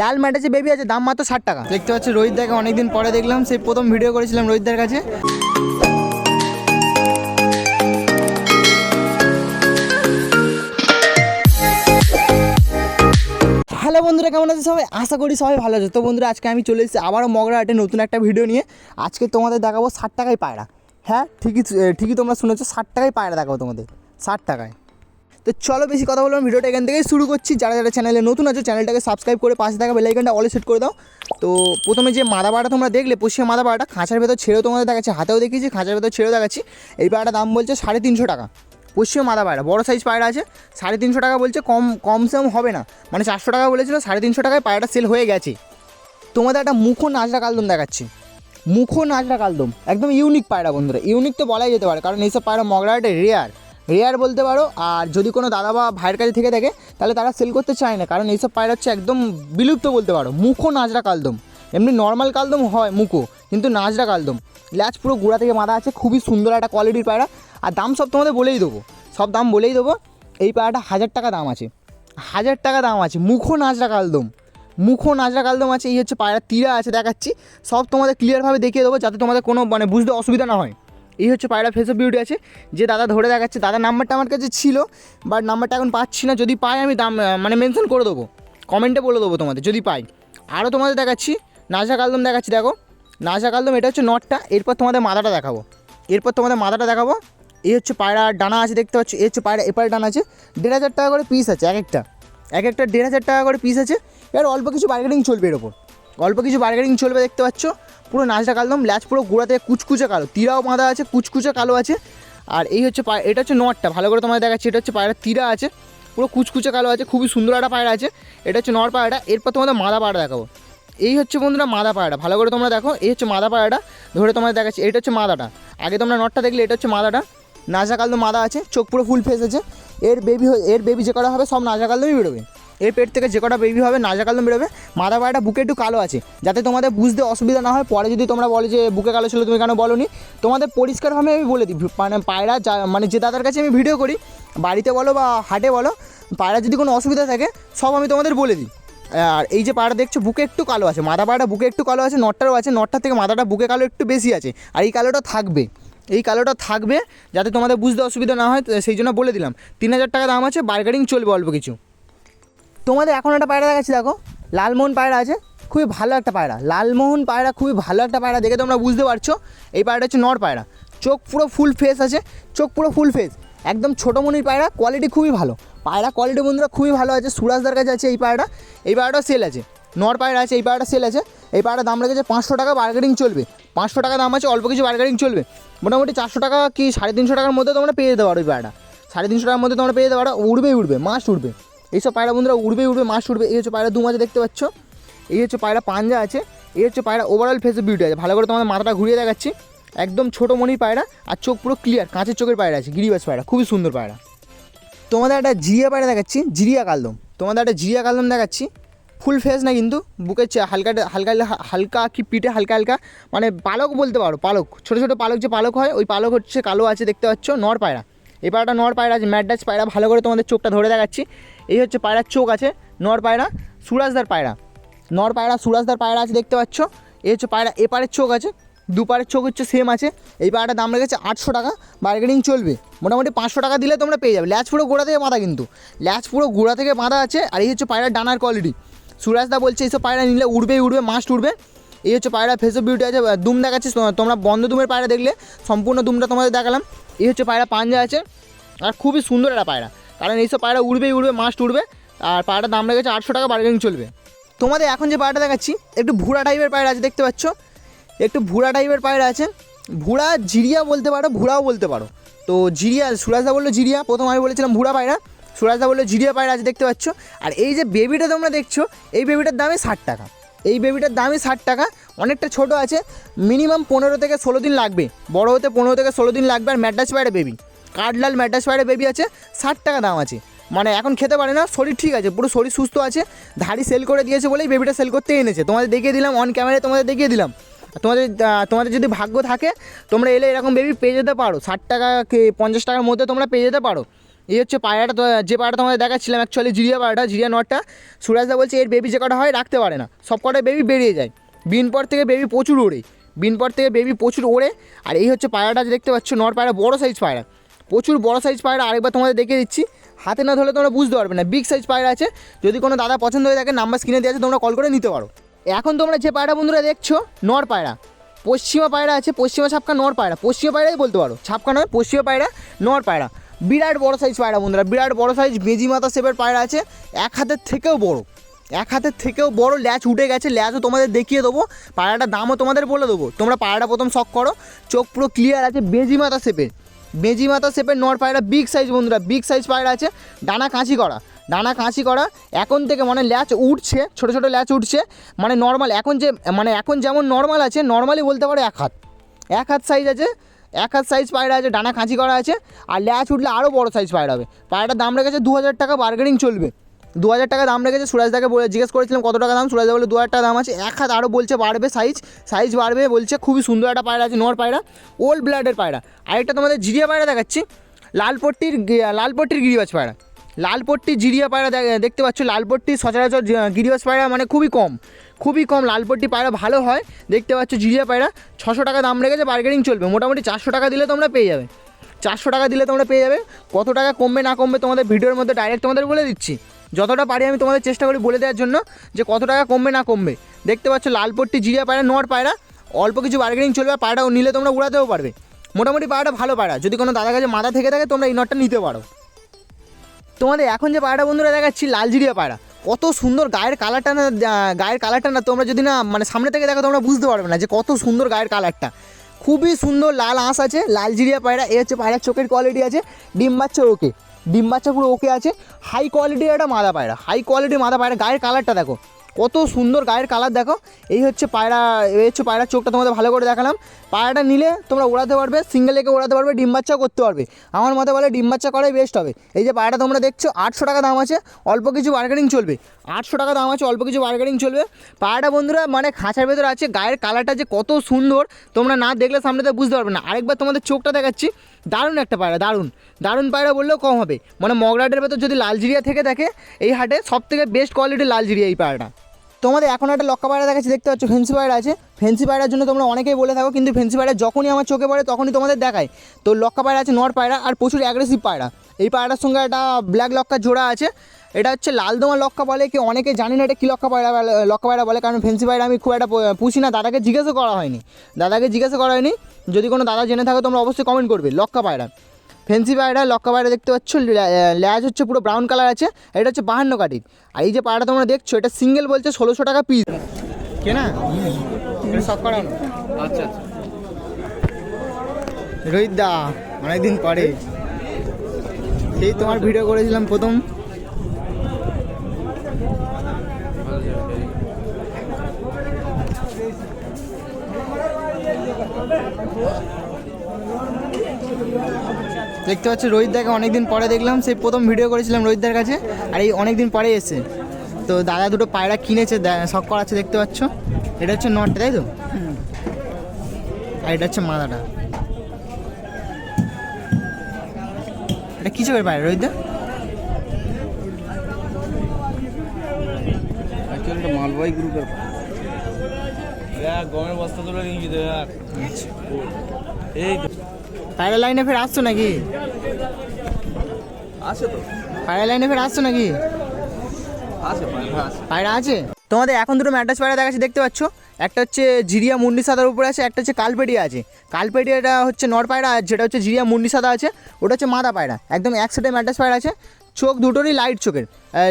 লাল ম্যাটাচে baby আছে, দাম মাত্র ষাট টাকা। দেখতে পাচ্ছি রোহিত দাকে অনেকদিন পরে দেখলাম সেই প্রথম ভিডিও করেছিলাম রোহিতদার কাছে। হ্যালো বন্ধুরা, কেমন আছে সবাই? আশা করি সবাই ভালো আছে। তো বন্ধুরা, আজকে আমি চলে এসেছি আবারও মগরা হাটে নতুন একটা ভিডিও নিয়ে। আজকে তোমাদের দেখাবো ষাট টাকায় পায়রা। হ্যাঁ ঠিকই ঠিকই তোমরা শুনেছো, ষাট টাকায় পায়রা দেখাবো তোমাদের। ষাট টাকায়। তো চলো বেশি কথা বললাম ভিডিওটা এখান থেকেই শুরু করছি। যারা যারা চ্যানেলে নতুন আছো চ্যানেলটাকে সাবস্ক্রাইব করে পাশে থাকা বেলাইকনটা অলে সেট করে দাও। তো প্রথমে যে মাদা পাড়াটা তোমরা দেখলে পশ্চিম মাদা পাড়াটা খাঁচার ভেতর ছেড়েও তোমাদের দেখাচ্ছি, হাতেও দেখিয়েছি, খাঁচার ভেতর ছেড়েও দেখাচ্ছি। এই পাড়াটার দাম বলছে সাড়ে তিনশো টাকা। পশ্চিম মাদা পায়রা বড় সাইজ পায়রা আছে, সাড়ে তিনশো টাকা বলছে, কম কম সম হবে না। মানে চারশো টাকা বলেছিল, সাড়ে তিনশো টাকায় পায়রাটা সেল হয়ে গেছে। তোমাদের একটা মুখো নাচড়া কালদম দেখাচ্ছি। মুখো নাচড়া কালদম, একদম ইউনিক পায়রা বন্ধুরা ইউনিক তো বলাই যেতে পারে, কারণ এইসব পায়রা মগরাটে রেয়ার রেয়ার বলতে পারো। আর যদি কোনো দাদা বা ভাইয়ের কাছে থেকে থাকে তাহলে তারা সেল করতে চায় না। কারণ এইসব পায়রা হচ্ছে একদম বিলুপ্ত বলতে পারো। মুখো নাচড়া কালদম। এমনি নর্মাল কালদম হয় মুখো কিন্তু নাচড়া কালদম। ল্যাচ পুরো গোড়া থেকে মাথা আছে, খুবই সুন্দর একটা কোয়ালিটির পায়রা। আর দাম সব তোমাদের বলেই দেবো। সব দাম বলেই দেবো। এই পায়রাটা হাজার টাকা দাম আছে। হাজার টাকা দাম আছে। মুখো নাচড়া কালদম। মুখো নাচড়া কালদম আছে। এই হচ্ছে পায়রা তীরা আছে, দেখাচ্ছি। সব তোমাদের ক্লিয়ারভাবে দেখিয়ে দেবো, যাতে তোমাদের কোনো মানে বুঝতে অসুবিধা না হয়। এই হচ্ছে পায়রা ফেস অফ বিউটি আছে, যে দাদা ধরে দেখাচ্ছে, দাদার নাম্বারটা আমার কাছে ছিল বাট নাম্বারটা এখন পাচ্ছি না, যদি পাই আমি দাম মানে মেনশন করে দেবো। কমেন্টে বলে দেবো তোমাদের, যদি পাই। আরও তোমাদের দেখাচ্ছি নাচা কালদম দেখাচ্ছি, দেখো। নাচা কালদম, এটা হচ্ছে নটটা এরপর তোমাদের মাথাটা দেখাবো। এরপর তোমাদের মাথাটা দেখাবো। এই হচ্ছে পায়রা ডানা আছে, দেখতে পাচ্ছ, এই হচ্ছে পায়রা এপারে ডানা আছে, দেড় হাজার টাকা করে পিস আছে, এক একটা। এক একটা দেড় হাজার টাকা করে পিস আছে, এবার অল্প কিছু বার্গেনিং চলবে এর ওপর। অল্প কিছু বার্গেনিং চলবে দেখতে পাচ্ছ। পুরো নাচটা কালদম ল্যাচ পুরো গোড়া থেকে কুচকুচে কালো। তীরাও বাঁধা আছে, কুচকুচে কালো আছে। আর এই হচ্ছে পায় এটা হচ্ছে নটটা, ভালো করে তোমাদের দেখাচ্ছি, এটা হচ্ছে পায়রা তীরা আছে। পুরো কুচকুচে কালো আছে, খুবই সুন্দর একটা পায়রা আছে। এটা হচ্ছে নর পায়রাটা, এরপর তোমাদের মাদা পায়রা দেখাবো। এই হচ্ছে বন্ধুরা মাদা পায়রা ভালো করে তোমরা দেখো, এই হচ্ছে মাদা পায়রাটা, ধরে তোমাদের দেখাচ্ছি, এটা হচ্ছে মাদাটা। আগে তোমরা নটটা দেখলে, এটা হচ্ছে মাদাটা। নাজাকালদম মাদা আছে, চোখ পুরো ফুল ফেস আছে। এর বেবি এর বেবি যে করা হবে, সব নাজাকালদমই বেরোবে। এর পেট থেকে যে কটা বেবি হবে নাজা কালো বেরোবে মাদা পায়রাটা বুকে একটু কালো আছে, যাতে তোমাদের বুঝতে অসুবিধা না হয়। পরে যদি তোমরা বলো যে বুকে কালো ছিল, তুমি কেন বলোনি? তোমাদের পরিষ্কারভাবে আমি বলে দিই মানে পায়রা যা মানে যে দাদার কাছে আমি ভিডিও করি, বাড়িতে বলো বা হাটে বলো পায়রা যদি কোনো অসুবিধা থাকে, সব আমি তোমাদের বলে দিই। আর এই যে পাড়া দেখছ, বুকে একটু কালো আছে, মাথা পাড়াটা বুকে একটু কালো আছে নটটারও আছে, নটটার থেকে মাথাটা বুকে কালো একটু বেশি আছে, আর এই কালোটা থাকবে। এই কালোটা থাকবে, যাতে তোমাদের বুঝতে অসুবিধা না হয় সেই জন্য বলে দিলাম। তিন হাজার টাকা দাম আছে বার্গেনিং চলবে অল্প কিছু। তোমাদের এখন একটা পায়রা দেখাচ্ছি, দেখো। লালমোহন পায়রা আছে, খুবই ভালো একটা পায়রা। লালমোহন পায়রা খুবই ভালো একটা পায়রা, দেখে তোমরা বুঝতে পারছ। এই পায়রাটা হচ্ছে নর পায়রা। চোখ পুরো ফুল ফেস আছে, চোখ পুরো ফুল ফেস একদম ছোটো মনির পায়রা কোয়ালিটি খুবই ভালো। পায়রা কোয়ালিটি বন্ধুরা খুবই ভালো আছে সুরাজদার কাছে আছে এই পায়রাটা। এই পায়রাটাও সেল আছে। নর পায়রা আছে, এই পায়রাটা সেল আছে। এই পায়রাটার দাম রেখেছে পাঁচশো টাকা বার্গেনিং চলবে। পাঁচশো টাকা দাম আছে, অল্প কিছু বার্গেনিং চলবে। মোটামুটি চারশো টাকা কি সাড়ে তিনশো টাকার মধ্যে তোমরা পেয়ে যেতে পারো এই পায়রাটা। সাড়ে তিনশো টাকার মধ্যে তোমরা পেয়ে যেতে পারো উড়বেই উড়বে মাস উড়বে। এইসব পায়রা বন্ধুরা উড়বে উড়বে, মাছ উঠবে এই হচ্ছে পায়রা দু মাঝে দেখতে পাচ্ছ। এই হচ্ছে পায়রা পাঞ্জা আছে। এই হচ্ছে পায়রা ওভারঅল ফেস বিউটি আছে। ভালো করে তোমাদের মাথাটা ঘুরিয়ে দেখাচ্ছি। একদম ছোটো মনির পায়রা আর চোখ পুরো ক্লিয়ার কাঁচের চোখের পায়রা আছে গিরিবাস পায়রা, খুবই সুন্দর পায়রা। তোমাদের একটা জিরিয়া পায়রা দেখাচ্ছি, জিরিয়া কালদম। তোমাদের একটা জিরিয়া কালদম দেখাচ্ছি। ফুল ফেস না কিন্তু বুকের চে- হালকা হালকা হালকা কি পিঠে, হালকা হালকা মানে পালক বলতে পারো, পালক। ছোটো ছোটো পালক যে পালক হয়, ওই পালক হচ্ছে কালো আছে, দেখতে পাচ্ছ, নর পায়রা। এই পায়রাটা নর পায়রা আছে ম্যাডাস পায়রা, ভালো করে তোমাদের চোখটা ধরে দেখাচ্ছি। এই হচ্ছে পায়রার চোখ আছে, নর পায়রা, সুরাজদার পায়রা। নর পায়রা, সুরাজদার পায়রা আছে, দেখতে পাচ্ছ? এই হচ্ছে পায়রা, এপারের চোখ আছে, দুপারের চোখ হচ্ছে সেম আছে। এই পায়রাটার দাম রেখেছে আটশো টাকা বার্গেনিং চলবে। মোটামুটি পাঁচশো টাকা দিলে তোমরা পেয়ে যাবে। ল্যাচ পুরো গোড়া থেকে বাঁধা কিন্তু। ল্যাচ পুরো গোড়া থেকে বাঁধা আছে, আর এই হচ্ছে পায়রার ডানার কোয়ালিটি সুরাজদা বলছে, এইসব পায়রা নিলে উড়বেই উড়বে মাস্ট উড়বে। এই হচ্ছে পায়রা ফেস বিউটি আছে দুম দেখাচ্ছে তোমরা বন্ধ দুমের পায়রা দেখলে, সম্পূর্ণ দুমটা তোমাদের দেখালাম। এই হচ্ছে পায়রা, পাঞ্জা আছে। আর খুবই সুন্দর একটা পায়রা। কারণ এইসব পায়রা উড়বেই উড়বে মাস্ট উড়বে। আর পায়রাটার দাম রেখেছে আটশো টাকা বার্গেনিং চলবে। তোমাদের এখন যে পায়রাটা দেখাচ্ছি, একটু ভুড়া টাইপের পায়রা আছে, দেখতে পাচ্ছ? একটু ভুড়া টাইপের পায়রা আছে। ভুড়া জিরিয়া বলতে পারো, ভুড়াও বলতে পারো। তো জিরিয়া, সুরাজদা বলল জিরিয়া, প্রথম আমি বলেছিলাম ভুড়া পায়রা। সুরাজদা বলল জিরিয়া পায়রা আছে, দেখতে পাচ্ছ। আর এই যে বেবিটা তোমরা দেখছ, এই বেবিটার দামে ষাট টাকা। এই বেবিটার দামই ষাট টাকা। অনেকটা ছোট আছে মিনিমাম পনেরো থেকে ষোলো দিন লাগবে। বড় হতে পনেরো থেকে ষোলো দিন লাগবে আর ম্যাডাস পায়রা বেবি কাঠলাল ম্যাডাস পায়রা বেবি আছে, ষাট টাকা দাম আছে। মানে এখন খেতে পারে না, শরীর ঠিক আছে, পুরো শরীর সুস্থ আছে, ধাড়ি সেল করে দিয়েছে বলেই বেবিটা সেল করতে এনেছে। তোমাদের দেখিয়ে দিলাম অন ক্যামেরায় তোমাদের দেখিয়ে দিলাম। তোমাদের তোমাদের যদি ভাগ্য থাকে, তোমরা এলে এরকম বেবি পেয়ে যেতে পারো। ষাট টাকা পঞ্চাশ টাকার মধ্যে তোমরা পেয়ে যেতে পারো। এই হচ্ছে পায়রাটা যে পায়রাটা তোমাদের দেখাচ্ছিলাম অ্যাকচুয়ালি জিরিয়া পায়রাটা, জিরিয়া নটটা সুরাজদা বলছে এর বেবি যে কটা হয় রাখতে পারে না। সব কটা বেবি বেরিয়ে যায়। বিনপর থেকে বেবি প্রচুর ওড়ে। বিনপর থেকে বেবি প্রচুর ওড়ে। আর এই হচ্ছে পায়রাটা যে দেখতে পাচ্ছ, নর পায়রা, বড় সাইজ পায়রা। প্রচুর বড় সাইজ পায়রা, আরেকবার তোমাদের দেখিয়ে দিচ্ছি। হাতে না ধরলে তোমরা বুঝতে পারবে না বিগ সাইজ পায়রা আছে। যদি কোনো দাদা পছন্দ হয়ে থাকে নাম্বার স্ক্রিনে দিয়ে আছে, তোমরা কল করে নিতে পারো। এখন তোমরা যে পায়রা বন্ধুরা দেখছ, নর পায়রা। পশ্চিমা পায়রা আছে, পশ্চিমা ছাপকা নর পায়রা। পশ্চিমা পায়রাই বলতে পারো। ছাপকা নয়, পশ্চিমা পায়রা, নর পায়রা। বিরাট বড় সাইজ পায়রা বন্ধুরা, বিরাট বড় সাইজ বেজি মাথা শেপের পায়রা আছে। এক হাতের থেকেও বড়, এক হাতের থেকেও বড়, ল্যাচ উঠে গেছে, ল্যাচও তোমাদের দেখিয়ে দেবো। পায়রাটার দামও তোমাদের বলে দেবো। তোমরা পায়রাটা প্রথম শখ করো, চোখ পুরো ক্লিয়ার আছে বেজি মাথা শেপের বেজি মাথা শেপের নর পায়রা বিগ সাইজ বন্ধুরা বিগ সাইজ পায়রা আছে। ডানা কাঁচি করা, ডানা কাঁচি করা, এখন থেকে মানে ল্যাচ উঠছে, ছোটো ছোটো ল্যাচ উঠছে মানে নর্মাল এখন যে মানে এখন যেমন নর্মাল আছে নর্মালি বলতে পারো এক হাত। এক হাত সাইজ আছে এক হাত সাইজ পায়রা আছে, ডানা কাঁচি করা আছে, আর ল্যাচ উঠলে আরও বড় সাইজ পায়রা হবে। পায়রাটার দাম রেখেছে দু হাজার টাকা বার্গেনিং চলবে। দু হাজার টাকা দাম রেখেছে, সুরাজদাকে বলে জিজ্ঞেস করেছিলাম কত টাকা দাম, সুরাজদা বলে দু হাজার টাকা দাম আছে। এক হাত আরও বলছে বাড়বে সাইজ সাইজ বাড়বে বলছে খুবই সুন্দর একটা পায়রা আছে, নর পায়রা ওল্ড ব্লাডের পায়রা। আরেকটা তোমাদের জিরিয়া পায়রা দেখাচ্ছি, লালপট্টির লালপট্টির গিরিবাজ পায়রা। লালপট্টি জিরিয়া পায়রা দেখতে পাচ্ছ লালপট্টি সচরাচর গিরিবাজ পায়রা মানে খুবই কম। খুবই কম, লালপট্টি পায়রা ভালো হয়। দেখতে পাচ্ছ জিরিয়া পায়রা, ছশো টাকা দাম রেখেছে বার্গেনিং চলবে। মোটামুটি চারশো টাকা দিলে তোমরা পেয়ে যাবে। চারশো টাকা দিলে তোমরা পেয়ে যাবে। কত টাকা কমবে না কমবে তোমাদের ভিডিওর মধ্যে ডাইরেক্ট তোমাদের বলে দিচ্ছি। যতটা পারি আমি তোমাদের চেষ্টা করি বলে দেওয়ার জন্য যে কত টাকা কমবে না কমবে। দেখতে পাচ্ছ লালপট্টি জিরিয়া পায়রা, নর পায়রা, অল্প কিছু বার্গেনিং চলবে পায়রাও নিলে তোমরা উড়াতেও পারবে। মোটামুটি পায়রাটা ভালো পায়রা। যদি কোনো দাদার কাছে মাথা থেকে থাকে, তোমরা এই নটটা নিতে পারো। তোমাদের এখন যে পায়রা বন্ধুরা দেখাচ্ছি লালজিরিয়া পায়রা। কত সুন্দর গায়ের কালারটা না গায়ের কালারটা না তোমরা যদি না মানে সামনে থেকে দেখো তোমরা বুঝতে পারবে না যে কত সুন্দর গায়ের কালারটা। খুবই সুন্দর লাল আঁশ আছে, লাল জিরিয়া পায়রা, এ হচ্ছে পায়রার চোখের কোয়ালিটি আছে, ডিম বাচ্চা ওকে, ডিম বাচ্চা পুরো ওকে আছে হাই কোয়ালিটির একটা মাদা পায়রা হাই কোয়ালিটির মাদা পায়রা, গায়ের কালারটা দেখো। কত সুন্দর গায়ের কালার দেখো। এই হচ্ছে পায়রা, এই হচ্ছে পায়রার চোখটা তোমাদের ভালো করে দেখালাম। পায়রাটা নিলে তোমরা ওড়াতে পারবে সিঙ্গেল একে ওড়াতে পারবে, ডিম বাচ্চাও করতে পারবে। আমার মতে বলে ডিম বাচ্চা করাই বেস্ট হবে। এই যে পায়রাটা তোমরা দেখছ, আটশো টাকা দাম আছে, অল্প কিছু বার্গেনিং চলবে। আটশো টাকা দাম আছে, অল্প কিছু বার্গেনিং চলবে। পায়রাটা বন্ধুরা মানে খাঁচার ভেতরে আছে, গায়ের কালারটা যে কত সুন্দর, তোমরা না দেখলে সামনেতে বুঝতে পারবে না। আরেকবার তোমাদের চোখটা দেখাচ্ছি, দারুণ একটা পায়রা, দারুণ। দারুণ পায়রা বললেও কম হবে। মানে মগরাটের ভেতর যদি লালজিরিয়া থেকে থাকে এই হাটে সব থেকে বেস্ট কোয়ালিটির লালজিরিয়া এই পায়রাটা। তোমাদের এখন একটা লক্কা পায়রা দেখাচ্ছি, দেখতে পাচ্ছ ফেন্সি পায়রা আছে। ফেন্সি পায়রার জন্য তোমরা অনেকেই বলে থাকো, কিন্তু ফেন্সি পায়রা যখনই আমার চোখে পড়ে তখনই তোমাদের দেখায়। তো লক্কা পায়রা আছে নর পায়রা আর প্রচুর অ্যাগ্রেসিভ পায়রা। এই পায়রার সঙ্গে একটা ব্ল্যাক লক্কা জোড়া আছে। এটা হচ্ছে লালদোমা লক্কা বলে কি অনেকে জানি না এটা কী লক্কা পায়রা লক্কা পায়রা বলে, কারণ ফেন্সি পায়রা আমি খুব একটা পুষি না, দাদাকে জিজ্ঞাসা করা হয়নি। দাদাকে জিজ্ঞাসা করা হয়নি। যদি কোনো দাদা জেনে থাকো তোমরা অবশ্যই কমেন্ট করবে লক্কা পায়রা। ফেন্সি পায়রা লক্কা পায়রা দেখতে পাচ্ছ? ল্যাজ হচ্ছে পুরো ব্রাউন কালার আছে এটা হচ্ছে বাহান্ন কাটির আর এই যে পায়রাটা তোমরা দেখছ এটা সিঙ্গেল বলছে ষোলোশো টাকা পিস কেনা এটা সব করানো আচ্ছা আচ্ছা। রোহিত দা অনেকদিন পরে। সেই তোমার ভিডিও করেছিলাম প্রথম। দেখতে পাচ্ছি রোহিত দাকে অনেকদিন পরে দেখলাম। সেই প্রথম ভিডিও করেছিলাম রোহিতদার কাছে আর এই অনেকদিন পরে এসে তো দাদা দুটো পায়রা কিনেছে দা- শখ করাচ্ছে দেখতে পাচ্ছ। এটা হচ্ছে নটটা তাই তো? আর এটা হচ্ছে মাদাটা এটা কি চোখের পায়রা রোহিতদা? মালবাহী গ্রুপের গমের বস্তা তুলে নিয়ে গিয়ে এই তো পায়রা লাইনে ফের আসছো নাকি? আছে তো। পায়রা লাইনে ফের আসছো নাকি? আছে পায়রা আছে। তোমাদের এখন দুটো ম্যাড্রাস পায়রা দেখাচ্ছি দেখতে পাচ্ছ? একটা হচ্ছে জিরিয়া মুন্ডি সাদার উপরে আছে একটা হচ্ছে কালপেটিয়া আছে। কালপেটিয়াটা হচ্ছে নর পায়রা আর যেটা হচ্ছে জিরিয়া মুন্ডি সাদা আছে ওটা হচ্ছে মাদা পায়রা একদম এক সাইডে ম্যাড্রাস পায়রা আছে। চোখ দুটোরই লাইট চোখের।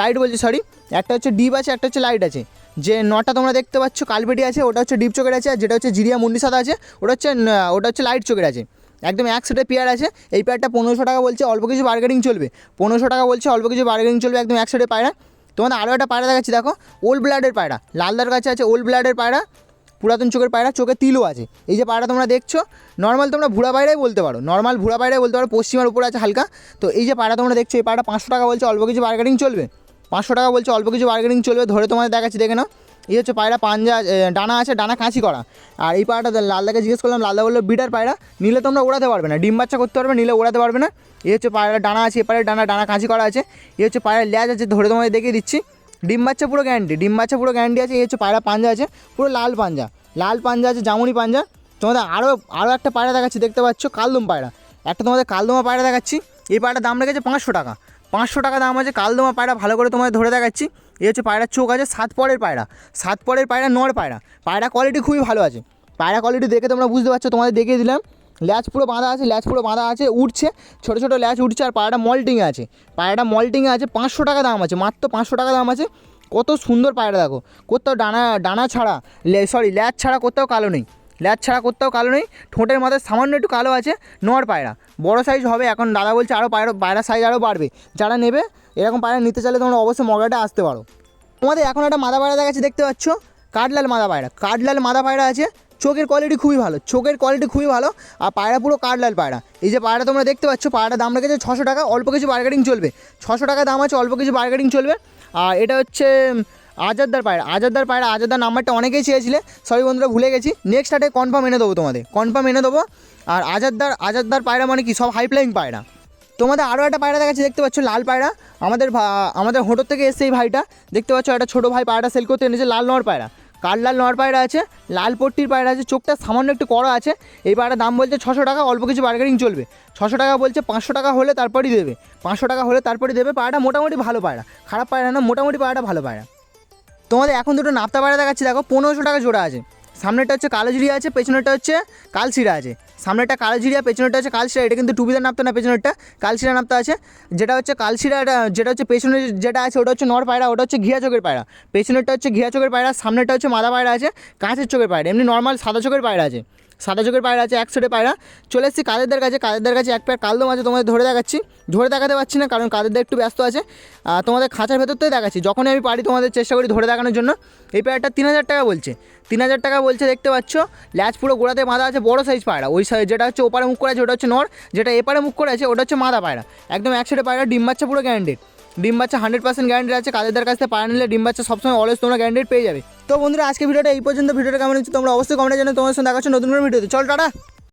লাইট বলছি সরি একটা হচ্ছে ডিপ আছে একটা হচ্ছে লাইট আছে। যে নটা তোমরা দেখতে পাচ্ছ কালপেটি আছে ওটা হচ্ছে ডিপ চোখের আছে আর যেটা হচ্ছে জিরিয়া মুন্ডি সাদা আছে ওটা হচ্ছে ওটা হচ্ছে লাইট চোখের আছে। একদম এক সেটে পেয়ার আছে। এই পেয়ারটা পনেরোশো টাকা বলছে, অল্প কিছু বার্গেনিং চলবে। পনেরোশো টাকা বলছে, অল্প কিছু বার্গেনিং চলবে, একদম এক সেটে পায়রা। তোমাদের আরও একটা পায়রা দেখাচ্ছি, দেখো ওল্ড ব্লাডের পায়রা। লালদার কাছে আছে ওল্ড ব্লাডের পায়রা, পুরাতন চোখের পায়রা, চোখে তিলও আছে। এই যে পায়রা তোমরা দেখছ নর্মাল তোমরা ভুড়া পায়রাই বলতে পারো। নর্মাল ভুড়া পায়রাই বলতে পারো, পশ্চিমার উপরে আছে হালকা। তো এই যে পায়রা তোমরা দেখছ, এই পায়রা পাঁচশো টাকা বলছে, অল্প কিছু বার্গেনিং চলবে। পাঁচশো টাকা বলছে, অল্প কিছু বার্গেনিং চলবে, ধরে তোমাদের দেখাচ্ছি, দেখে নাও। এই হচ্ছে পায়রা, পাঞ্জা ডানা আছে, ডানা কাঁচি করা। আর এই পায়রাটা লালদাকে জিজ্ঞেস করলাম, লালদা বলল, বিটার পায়রা, নিলে তোমরা ওড়াতে পারবে না, ডিম বাচ্চা করতে পারবে নিলে ওড়াতে পারবে না। এই হচ্ছে পায়রা ডানা আছে, এপারে ডানা ডানা কাঁচি করা আছে। এই হচ্ছে পায়রা ল্যাজ আছে, ধরে তোমাদের দেখিয়ে দিচ্ছি। ডিম বাচ্চা পুরো গ্যারান্টি ডিম বাচ্চা পুরো গ্যারান্টি আছে, এই হচ্ছে পায়রা পাঞ্জা আছে, পুরো লাল পাঞ্জা। লাল পাঞ্জা আছে, জামুনি পাঞ্জা। তোমাদের আরও আরও একটা পায়রা দেখাচ্ছি, দেখতে পাচ্ছ, কালদম পায়রা। একটা তোমাদের কালদমা পায়রা দেখাচ্ছি, এই পায়রার দাম রেখেছে পাঁচশো টাকা। পাঁচশো টাকা দাম আছে, কালদমা পায়রা ভালো করে তোমাদের ধরে দেখাচ্ছি। এই হচ্ছে পায়রার চোখ আছে সাত পরের পায়রা। সাত পরের পায়রা, নর পায়রা। পায়রা কোয়ালিটি খুবই ভালো আছে। পায়রা কোয়ালিটি দেখে তোমরা বুঝতে পারছ, তোমাদের দেখিয়ে দিলাম। ল্যাচ পুরো বাঁধা আছে, ল্যাচ পুরো বাঁধা আছে, উঠছে। ছোটো ছোটো ল্যাচ উঠছে আর পায়রাটা মল্টিংয়ে আছে। পায়রাটা মল্টিংয়ে আছে, পাঁচশো টাকা দাম আছে, মাত্র পাঁচশো টাকা দাম আছে। কত সুন্দর পায়রা দেখো। কোথাও ডানা ডানা ছাড়া সরি ল্যাচ ছাড়া কোথাও কালো নেই। ল্যাচ ছাড়া কোথাও কালো নেই। ঠোঁটের মাথায় সামান্য একটু কালো আছে নর পায়রা। বড় সাইজ হবে, এখন দাদা বলছে আরও পায়রা পায়রা সাইজ আরও বাড়বে। যারা নেবে, এরকম পায়রা নিতে চাইলে তোমরা অবশ্যই মগাটা আসতে পারো। তোমাদের এখন একটা মাদা পায়রা দেখাচ্ছি, দেখতে পাচ্ছ? কাঠলাল মাদা পায়রা। কাঠলাল মাদা পায়রা আছে, চোখের কোয়ালিটি খুবই ভালো। চোখের কোয়ালিটি খুবই ভালো, আর পায়রা পুরো কাঠলাল পায়রা। এই যে পায়রা তোমরা দেখতে পাচ্ছ পায়রাটার দাম রেখেছে ছশো টাকা, অল্প কিছু বার্গেটিং চলবে। ছশো টাকা দাম আছে, অল্প কিছু বার্গেটিং চলবে। আর এটা হচ্ছে উম, আজাদদার পায়রা আজাদার পায়রা আজাদদার নাম্বারটা অনেকেই চেয়েছিলে। সবই বন্ধুরা ভুলে গেছি। নেক্সট হাটে কনফার্ম এনে দেবো তোমাদের। কনফার্ম এনে দেবো। আর আজাদদার আজাদার পায়রা মানে কি? সব হাই ফ্লাইং পায়রা। তোমাদের আরও একটা পায়রা দেখাচ্ছি দেখতে পাচ্ছ? লাল পায়রা। আমাদের আমাদের হোটোর থেকে এসছে এই ভাইটা। দেখতে পাচ্ছ একটা ছোটো ভাই পায়রাটা সেল করতে এনেছে লাল নর পায়রা। কাল লাল নর পায়রা আছে? লাল পট্টির পায়রা আছে। চোখটা সামান্য একটু কড়া আছে। এই পায়রার দাম বলছে ছশো টাকা অল্প কিছু বার্গেনিং চলবে। ছশো টাকা বলছে পাঁচশো টাকা হলে তারপরেই দেবে। পাঁচশো টাকা হলে তারপরেই দেবে। পায়রাটা মোটামুটি ভালো পায়রা। খারাপ পায়রা না মোটামুটি পায়রাটা ভালো পায়রা। তোমাদের এখন দুটো নাপ্তা পায়রা দেখাচ্ছি। দেখো, পনেরোশো টাকা জোড়া আছে। সামনেটা হচ্ছে কালো জিরিয়া আছে, পেছনেরটা হচ্ছে কালশিরা আছে। সামনেটা কালো জিরিয়া পেছনেরটা হচ্ছে কালশিরা, এটা কিন্তু টুবিদার নাপতা না, পেছনেরটা কালশিরা নাপতা আছে। যেটা হচ্ছে কালশিরা যেটা হচ্ছে পেছনে যেটা আছে, ওটা হচ্ছে নর পায়রা, ওটা হচ্ছে ঘিয়া চোখের পায়রা। পেছনেরটা হচ্ছে ঘিয়া চোখের পায়রা সামনেটা হচ্ছে মাদা পায়রা আছে, কাঁচের চোখের পায়রা, এমনি নর্মাল সাদা চোখের পায়রা আছে। সাদা চোখের পায়রা আছে, এক সেটে পায়রা। চলে এসেছি কাদেরদের কাছে। কাদেরদের কাছে এক প্যাক কালদম আছে, তোমাদের ধরে দেখাচ্ছি। ধরে দেখাতে পারছি না, কারণ কাদেরদের একটু ব্যস্ত আছে। তোমাদের খাঁচার ভেতর থেকে দেখাচ্ছি। যখনই আমি পারি তোমাদের চেষ্টা করি ধরে দেখানোর জন্য। এই প্যারটা তিন হাজার টাকা বলছে। তিন হাজার টাকা বলছে, দেখতে পাচ্ছ? ল্যাচ পুরো গোড়াতে মাদা আছে, বড় সাইজ পায়রা। ওই সাইজ যেটা হচ্ছে ওপারে মুখ করে আছে, ওটা হচ্ছে নর। যেটা এপারে মুখ করে আছে, ওটা হচ্ছে মাদা পায়রা। একদম একসাথে পায়রা, ডিম বাচ্চা পুরো গ্যারান্টেড ডিম বাচ্চা হান্ড্রেড পার্সেন্ট গ্যারান্টি আছে কাদের কাছ থেকে পাড়া নিলে ডিম বাচ্চা সবসময় অলওয়েজ তোমরা গ্যারান্টি পেয়ে যাবে। তো বন্ধুরা আজকে ভিডিওটা এই পর্যন্ত। ভিডিওটা কেমন হচ্ছে তোমরা অবশ্যই কমেন্টে জানো তোমার সঙ্গে দেখাচ্ছ নতুন করে ভিডিওতে চল, টাটা!